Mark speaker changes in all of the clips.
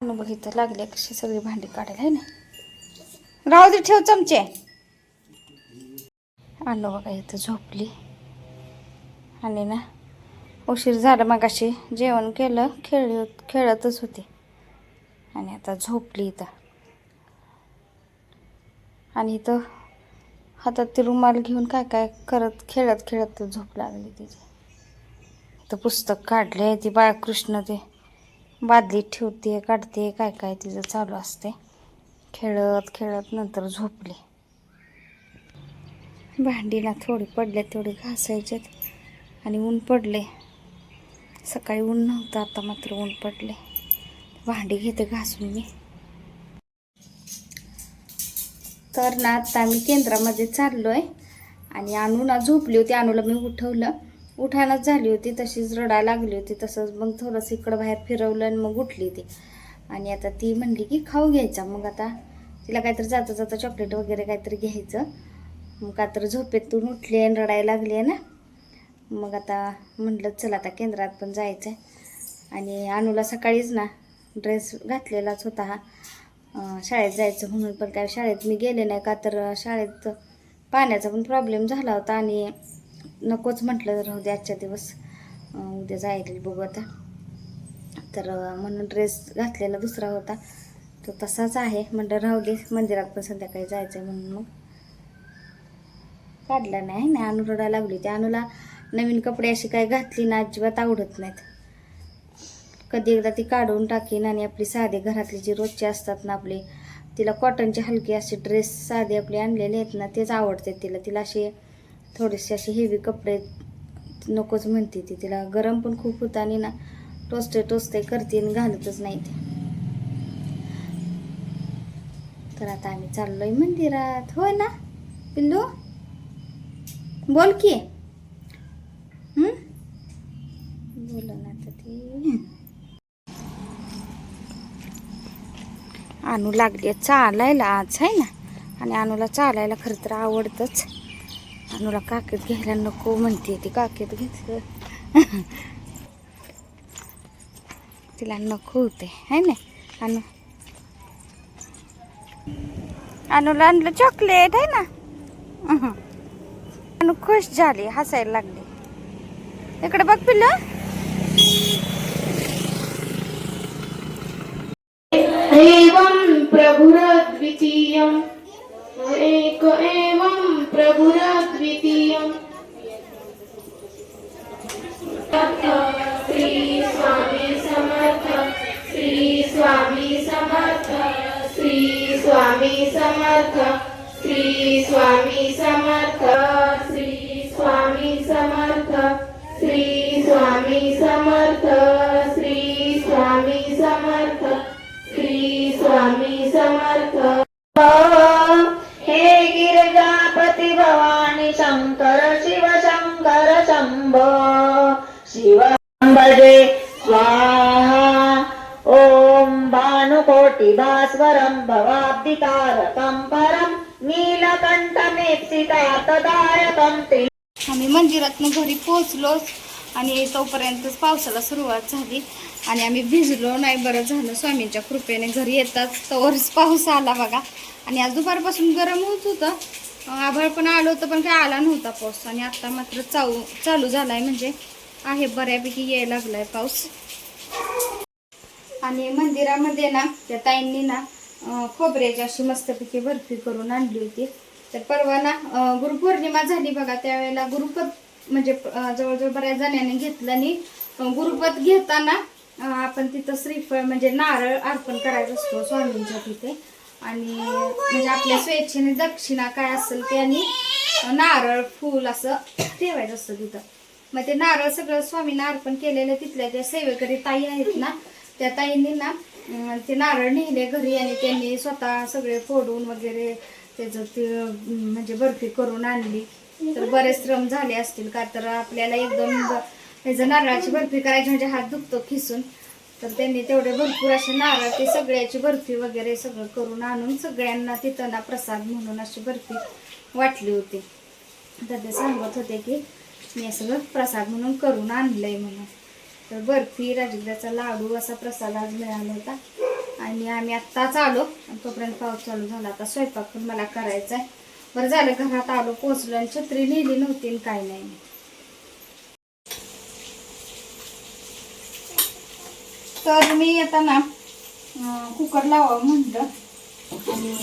Speaker 1: अनु बघ इथं लागले कशी सगळी भांडी काढायला आहे ना? राहू दे ठेव चमचे. अनु बघा इथं झोपली. आणि ना उशीर झाला मगाशी. जेवण केलं खेळ खेळतच होती. आणि आता झोपली इथं. आणि इथं हातात ते रुमाल घेऊन काय काय करत खेळत खेळत झोप लागली तिची. इथं पुस्तक काढले ती बाळकृष्ण ते. बादलीत ठेवते काढते काय काय तिचं चालू असते. खेळत खेळत नंतर झोपले. भांडीला थोडी पडले तेवढे घासायचेत आणि ऊन पडले. सकाळी ऊन नव्हतं आता मात्र ऊन पडले. भांडी घेते घासून मी. तर ना आता मी केंद्रामध्ये चाललो आहे आणि अनुना झोपली होती. अनुला मी उठवलं. उठायलाच झाली होती तशीच रडायला लागली होती तसंच मग थोडंसं इकडं बाहेर फिरवलं आणि मग उठली ती. आणि आता ती म्हणली की खाऊ घ्यायचा. मग आता तिला काहीतरी जाता जाता चॉकलेट वगैरे काहीतरी घ्यायचं. मग का तर झोपेतून उठली आणि रडायला लागली आहे ना. मग आता म्हटलं चल आता केंद्रात पण जायचं आहे आणि अनुला सकाळीच ना ड्रेस घातलेलाच होता हा. शाळेत जायचं म्हणून पण काय शाळेत मी गेले नाही का तर शाळेत पाण्याचा पण प्रॉब्लेम झाला होता आणि नकोच म्हटलं राहू दे आजच्या दिवस. उद्या जायला बघू आता. तर म्हणून ड्रेस घातलेला दुसरा होता. तो तसाच आहे. म्हणलं राहू दे मंदिरात पण संध्याकाळी जायचं म्हणून मग. काढला नाही ना अनु रडायला लागली. त्या अनुला नवीन कपडे अशी काही घातली ना अजिबात आवडत नाहीत. कधी एकदा ती काढून टाकीन आणि आपली साधे घरातली जी रोजची असतात ना आपली तिला कॉटनचे हलके असे ड्रेस साधे आपले आणलेले आहेत ना तेच आवडते तिला. तिला असे थोडेसे असे हेवी कपडे नकोच म्हणते ती. तिला गरम पण खूप होतं आणि ना टोचते टोचते करते आणि घालतच नाही ते. तर आता आम्ही चाललोय मंदिरात. होय ना? पिल्लू? बोल की. बोल ना आता ती. आणू लागली चालायला आज आहे ना? आणि आणूला चालायला खरं तर आवडतंच. अनुला काकेत घ्यायला नको म्हणते ती. काकेत घेतलं तिला नको होते. है ना आणू अनुला आणलं चॉकलेट आहे ना. अनु आणू खुश झाली हसायला लागली. इकडे बघ पिल्लं.
Speaker 2: एवं प्रभुरद्वितीयम्. एक एवं प्रभुरद्वितीयम् श्री स्वामी समर्थ श्री स्वामी समर्थ श्री स्वामी समर्थ श्री स्वामी समर्थ। प्रतिभास्वरं भवाब्दिकारकं परं नीलकण्ठमेप्सितार्थदायकं ते
Speaker 1: आम्ही मंदिरातनं घरी पोहोचलो आणि तोपर्यंतच पावसाला सुरुवात झाली. आणि आम्ही भिजलो. नाही बरं झालं. स्वामींच्या कृपेने घरी येतात. तोवरच पाऊस आला बघा. आणि आज दुपारपासून गरम होत होतं. आभाळ पण आलं होतं पण काय आला नव्हता पाऊस. आणि आत्ता मात्र चाऊ चालू झाला आहे म्हणजे आहे बऱ्यापैकी यायला लागला आहे पाऊस. आणि मंदिरामध्ये ना त्या ताईंनी ना खोबऱ्याची अशी मस्तपैकी बर्फी करून आणली होती. तर परवा ना गुरुपौर्णिमा झाली बघा त्यावेळेला गुरुपद म्हणजे जवळजवळ बऱ्याच जणांनी घेतलं आणि गुरुपद घेताना आपण तिथं श्रीफळ म्हणजे नारळ अर्पण करायचं असतो स्वामींच्या तिथे. आणि म्हणजे आपल्या स्वेच्छेने दक्षिणा काय असेल ते आणि नारळ फूल असं ठेवायचं असतं तिथं. मग ते नारळ सगळं स्वामींना अर्पण केलेलं तिथल्या त्या सेवेकरी ताई आहेत ना त्या ताईंनी ना ते नारळ नेले घरी आणि त्यांनी स्वतः सगळे फोडून वगैरे त्याचं ते म्हणजे बर्फी करून आणली. तर बरेच श्रम झाले असतील का तर आपल्याला एकदम त्याचं ह्याचं नारळाची बर्फी करायची म्हणजे हात दुखतो खिसून. तर त्यांनी तेवढे भरपूर असे नारळ ते सगळ्याची बर्फी वगैरे सगळं करून आणून सगळ्यांना तिथं ना प्रसाद म्हणून अशी बर्फी वाटली होती. तर ते सांगत होते की मी सगळं प्रसाद म्हणून करून आणलंय म्हणून. तर बर्फी राजगिराचा लाडू असा प्रसाद आज मिळाला होता. आणि आम्ही आत्ताच आलो आणि तोपर्यंत पाऊस चालू झाला. आता स्वयंपाक पण मला करायचा आहे. बरं झालं घरात आलो पोचलो आणि छत्री नेली नव्हती काय नाही. तर मी आता ना कुकर लावावं म्हणलं. आणि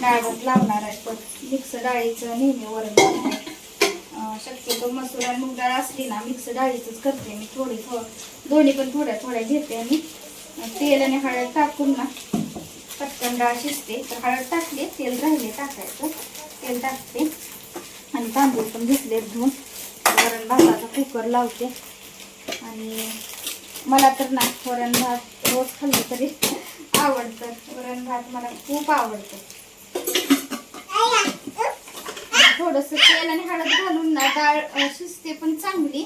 Speaker 1: डाळ लावणार आहे. पण मिक्स डाळीचं नेहमी वरण शक्यतो मसूर आणि मूग डाळ असली ना मिक्स डाळीचंच करते मी थोडी थोडं दोन्ही पण थोड्या थोड्या घेते आणि तेल आणि हळद टाकून ना पटकन डाळ शिजते. तर हळद टाकली तेल राहिले टाकायचं. तेल टाकते. आणि तांदूळ पण घेतले धुवून. वरण भाताचा कुकर लावते. आणि मला तर ना वरण भात रोज खाल्लं तरी आवडतं. वरण भात मला खूप आवडतं. थोडस तेल आणि हळद घालून ना डाळ शिजते पण चांगली.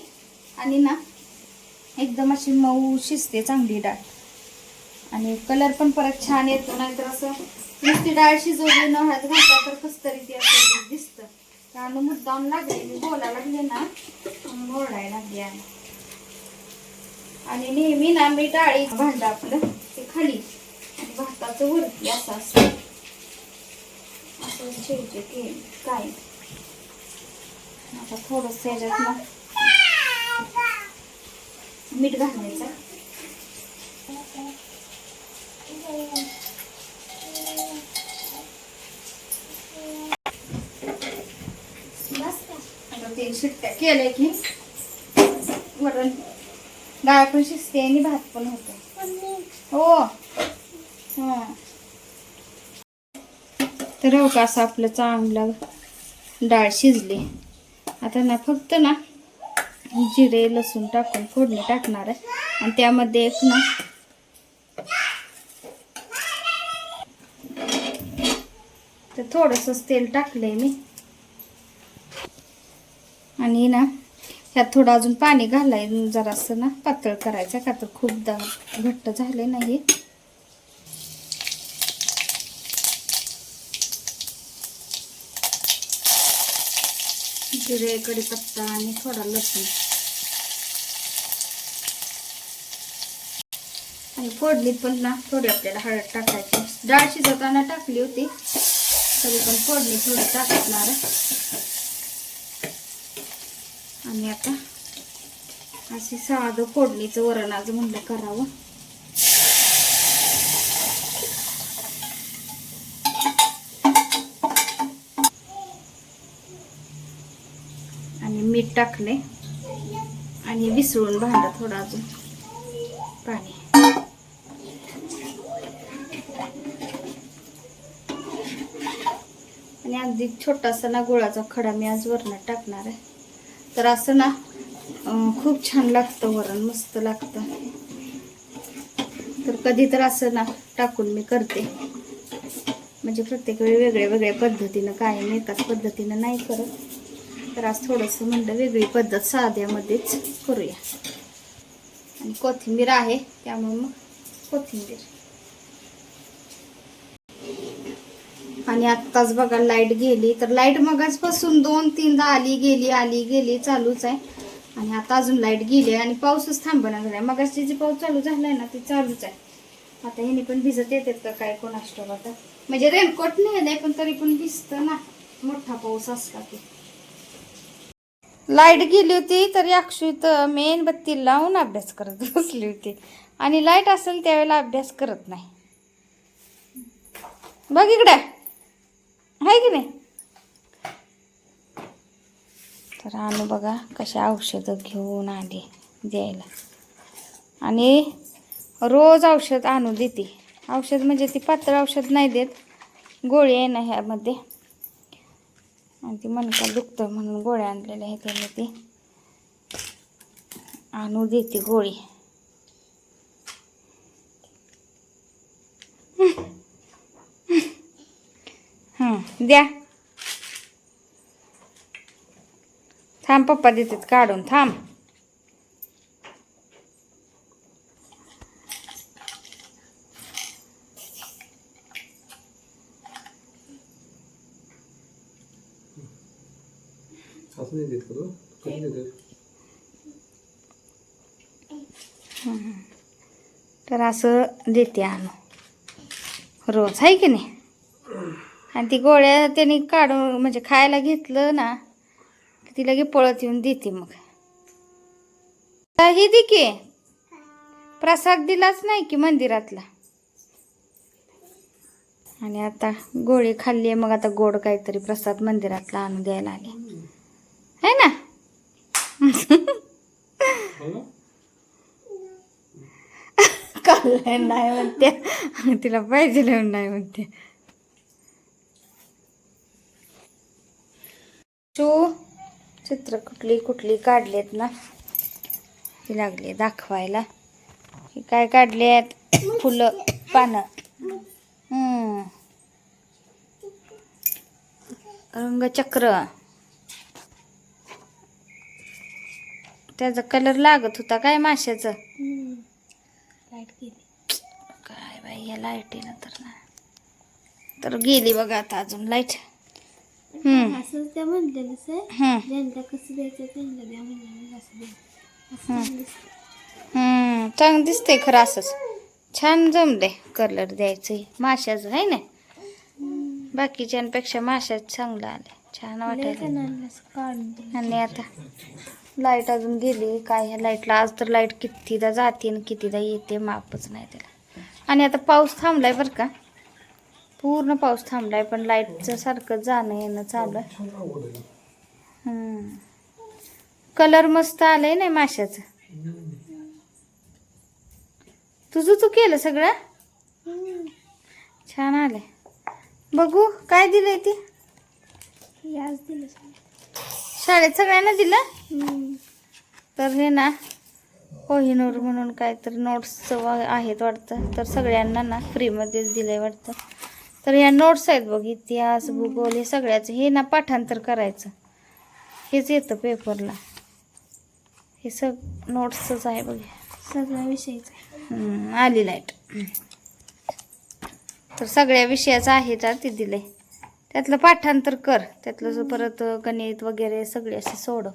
Speaker 1: आणि ना एकदम अशी मऊ शिजते चांगली डाळ. आणि कलर पण परत छान येतो नाहीतर असं नुसती डाळ शिजवली न हळद घातला तर कस तरी ते असं दिसतं. त्यामुळे मुद्दाम लागले मी लागले ना म्हणून ओरडायला लागली आणि नेहमी ना मी डाळी भांड आपलं ते खाली. आणि भाताचं वरती असं असतं असं ठेवते काय? आता थोडस याच्यात ना मीठ घालायचं. आता ते शिट्ट्या केल्या की. वरण. डाळ पण शिजते आणि भात पण होतो. हो. हा. तर हो का असं आपलं चांगलं डाळ शिजली. आता ना फक्त ना जिरे लसूण टाकून फोडणी टाकणार आहे. आणि त्यामध्ये एक ना तर थोडंसंच तेल टाकलंय मी. आणि ना ह्यात थोडं अजून पाणी घालाय जरासं ना पातळ करायचं का तर खूप दा घट्ट झाले नाही जिरे कढीपत्ता आणि थोडा लसूण. आणि फोडणीत पण ना थोडी आपल्याला हळद टाकायची. डाळ शिजवताना टाकली होती तरी पण फोडणी थोडी टाकणार आणि आता अशी साधं फोडणीचं वरण आज म्हणलं करावं आणि मीठ टाकले आणि विसळून भांडं थोडं अजून. पाणी. आणि अगदी छोटासा ना गुळाचा खडा मी आज वरण टाकणार आहे. तर असं ना खूप छान लागतं वरण मस्त लागतं. तर कधी तर असं ना टाकून मी करते. म्हणजे प्रत्येक वेळी वेगळ्या वेगळ्या पद्धतीनं कायम एकाच पद्धतीनं नाही करत. तर आज थोडंसं म्हणलं वेगळी पद्धत साध्यामध्येच करूया. आणि कोथिंबीर आहे त्यामुळे मग कोथिंबीर. आणि आत्ताच बघा लाइट गेली. तर लाइट मगाचपासून दोन तीनदा आली गेली आली गेली चालूच आहे. आणि आता अजून लाइट गेली आणि पाऊसच थांबना झालाय मगाशी जी पाऊस चालू झालाय ना ते चालूच आहे. आता ह्याने पण भिजत येतात का काय कोण असतो आता. म्हणजे रेनकोट नाही आहे पण तरी पण भिजतं ना. मोठा पाऊस असला की. लाइट गेली होती तर याक्षुत मेणबत्ती लावून अभ्यास करत बसली होती. आणि लाइट असेल त्यावेळेला अभ्यास करत नाही. बघ इकडे. आहे की नाही? तर आणू बघा कशा औषधं घेऊन आली द्यायला. आणि रोज औषध आणू देते. औषध म्हणजे ती पातळ औषध नाही देत. गोळी आहे ना ह्यामध्ये. आणि ती मनका दुखतं म्हणून गोळ्या आणलेल्या आहेत त्याने ती. आणू देते गोळी. हां द्या. थांब पप्पा देतात काढून थांब.
Speaker 3: असं नाही देत का तो कधी
Speaker 1: तर असं देते आणू. रोज आहे की नाही? आणि ती गोळ्या त्यांनी काढून म्हणजे खायला घेतलं ना की ती लगे पळत येऊन देते मग. ही दे की. प्रसाद दिलाच नाही की मंदिरातला. आणि आता गोळी खाल्ली मग आता गोड काहीतरी प्रसाद मंदिरातला आणून द्यायला आले. है ना? खाल्लंय नाही म्हणते. तिला पाहिजे लिहून नाही म्हणते. शो चित्र कुठली कुठली काढलेत ना? ती लागली दाखवायला. काय काढले आहेत फुलं पानं. रंगचक्र. त्याचा कलर लागत होता काय माशाचं? काय बाई या लाईटीनं तर ना. तर गेली बघा आता अजून लाइट हम्म.
Speaker 4: असं त्या म्हणलेलं सर.
Speaker 1: हम्म.
Speaker 4: ज्यांना कसं द्यायचं त्यांना द्या म्हणलेलं असं द्या. असं
Speaker 1: हम्म.
Speaker 4: चांगलं
Speaker 1: हम्म. चांगलं दिसतंय खरं असंच. छान जमले कलर द्यायचं माशाचं आहे ना? बाकीच्यांपेक्षा माशाच चांगलं आलं छान वाटायला
Speaker 4: असं काढून दिलं.
Speaker 1: आणि आता? लाइट अजून गेली काय ह्या लाईटला आज तर लाइट कितीदा जाते आणि कितीदा येते मापच नाही त्याला. आणि आता पाऊस थांबलाय बरं का? पूर्ण पाऊस थांबलाय पण लाईटचं सारखं जाणं येणं चालू आहे. कलर मस्त आलाय नाही माशाचं? तुझं तू केलं सगळं? छान आलंय. बघू काय दिलंय ते?
Speaker 4: याच दिलं
Speaker 1: शाळेत सगळ्यांना दिलं. तर हे ना कोहिनूर म्हणून काहीतरी नोट्स आहेत वाटतं. तर सगळ्यांना ना फ्रीमध्येच दिलंय वाटतं. तर ह्या नोट्स आहेत बघ इतिहास भूगोल हे सगळ्याचं. हे ना पाठांतर करायचं. हेच येतं पेपरला हे सग नोट्सच आहे बघ.
Speaker 4: सगळ्या विषयीचं आहे.
Speaker 1: आली लाइट तर सगळ्या विषयाचं आहे का ते दिलंय. त्यातलं पाठांतर कर. त्यातलं परत गणित वगैरे सगळे असे सोडव